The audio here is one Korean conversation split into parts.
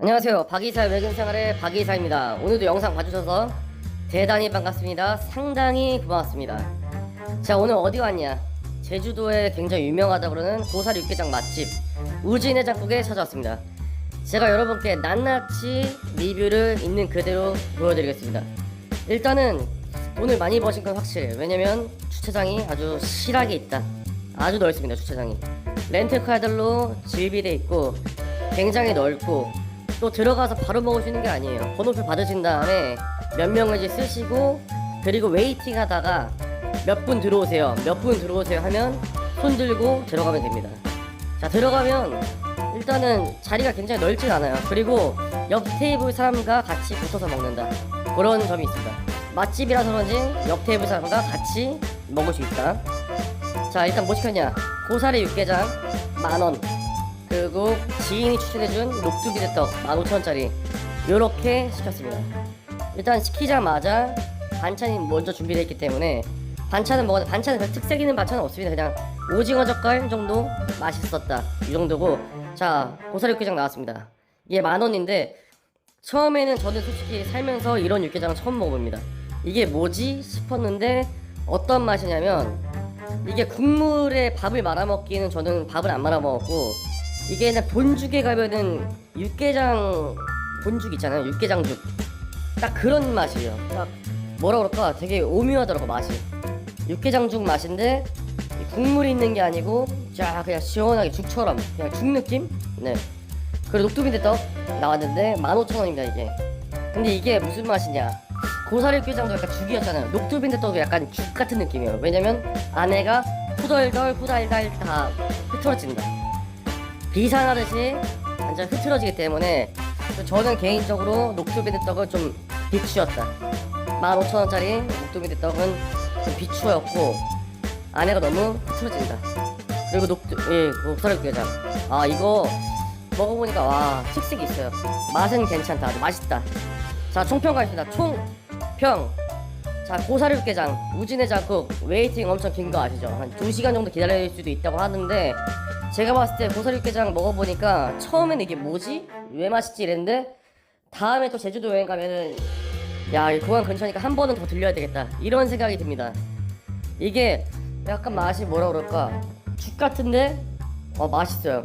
안녕하세요. 박이사 외근생활의 박이사입니다. 오늘도 영상 봐주셔서 대단히 반갑습니다. 상당히 고맙습니다. 자, 오늘 어디 왔냐? 제주도에 굉장히 유명하다 그러는 고사리 육개장 맛집 우진해장국에 찾아왔습니다. 제가 여러분께 낱낱이 리뷰를 있는 그대로 보여드리겠습니다. 일단은 돈을 많이 버신 건 확실해요. 왜냐면 주차장이 아주 실하게 있다. 아주 넓습니다, 주차장이. 렌트카들로 질비돼 있고 굉장히 넓고 또 들어가서 바로 있는 게 아니에요. 번호표 받으신 다음에 몇 명을 쓰시고 그리고 웨이팅 하다가 몇 분 들어오세요. 몇 분 들어오세요 하면 손 들고 들어가면 됩니다. 자, 들어가면 일단은 자리가 굉장히 넓진 않아요. 그리고 옆 테이블 사람과 같이 붙어서 먹는다. 그런 점이 있습니다. 맛집이라서 그런지 옆 테이블 사람과 같이 먹을 수 있다. 자, 일단 뭐 시켰냐? 고사리 육개장 만원. 그리고 지인이 추천해준 녹두 비대떡 15,000원짜리. 요렇게 시켰습니다. 일단 시키자마자 반찬이 먼저 준비되어 있기 때문에 반찬은 먹었는데 반찬은 별 특색 있는 반찬은 없습니다. 그냥 오징어 젓갈 정도 맛있었다. 이 정도고 자 고사리 육개장 나왔습니다. 이게 만 원인데 처음에는 저는 솔직히 살면서 이런 육개장은 처음 먹어봅니다. 이게 뭐지 싶었는데 어떤 맛이냐면 이게 국물에 밥을 말아 먹기는 저는 밥을 안 말아 먹었고 이게 그냥 본죽에 가면은 육개장 본죽 있잖아요 육개장죽. 딱 그런 맛이에요. 딱 뭐라 그럴까? 되게 오묘하더라고 맛이. 육개장죽 맛인데 이 국물이 있는 게 아니고 쫙 그냥 시원하게 죽처럼 그냥 죽 느낌? 네. 그리고 녹두빈대 떡 나왔는데 15,000원입니다 이게. 근데 이게 무슨 맛이냐? 고사리 육개장도 약간 죽이었잖아요. 녹두빈대 떡도 약간 죽 같은 느낌이에요. 왜냐면 안에가 후덜덜 후달달 다 흐트러진다 비상하듯이 완전 흐트러지기 때문에 저는 개인적으로 녹두빈대떡은 좀 비추였다. 15,000원짜리 녹두빈대떡은 좀 비추였고 안에가 너무 흐트러진다. 그리고 녹두 예 고사리 육개장 아 이거 먹어보니까 와 특색이 있어요. 맛은 괜찮다. 아주 맛있다. 자 총평 가겠습니다. 총평 자 고사리 육개장 우진해장국 웨이팅 엄청 긴 거 아시죠 한 2시간 정도 기다릴 수도 있다고 하는데 제가 봤을 때 고사리 육개장 먹어보니까 처음에는 이게 뭐지 왜 맛있지 이랬는데 다음에 또 제주도 여행 가면은 야, 이 공항 근처니까 한 번은 더 들려야 되겠다. 이런 생각이 듭니다. 이게 약간 맛이 뭐라 그럴까? 죽 같은데 어, 맛있어요.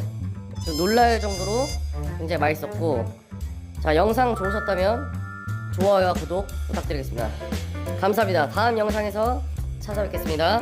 좀 놀랄 정도로 굉장히 맛있었고 자, 영상 좋으셨다면 좋아요와 구독 부탁드리겠습니다. 감사합니다. 다음 영상에서 찾아뵙겠습니다.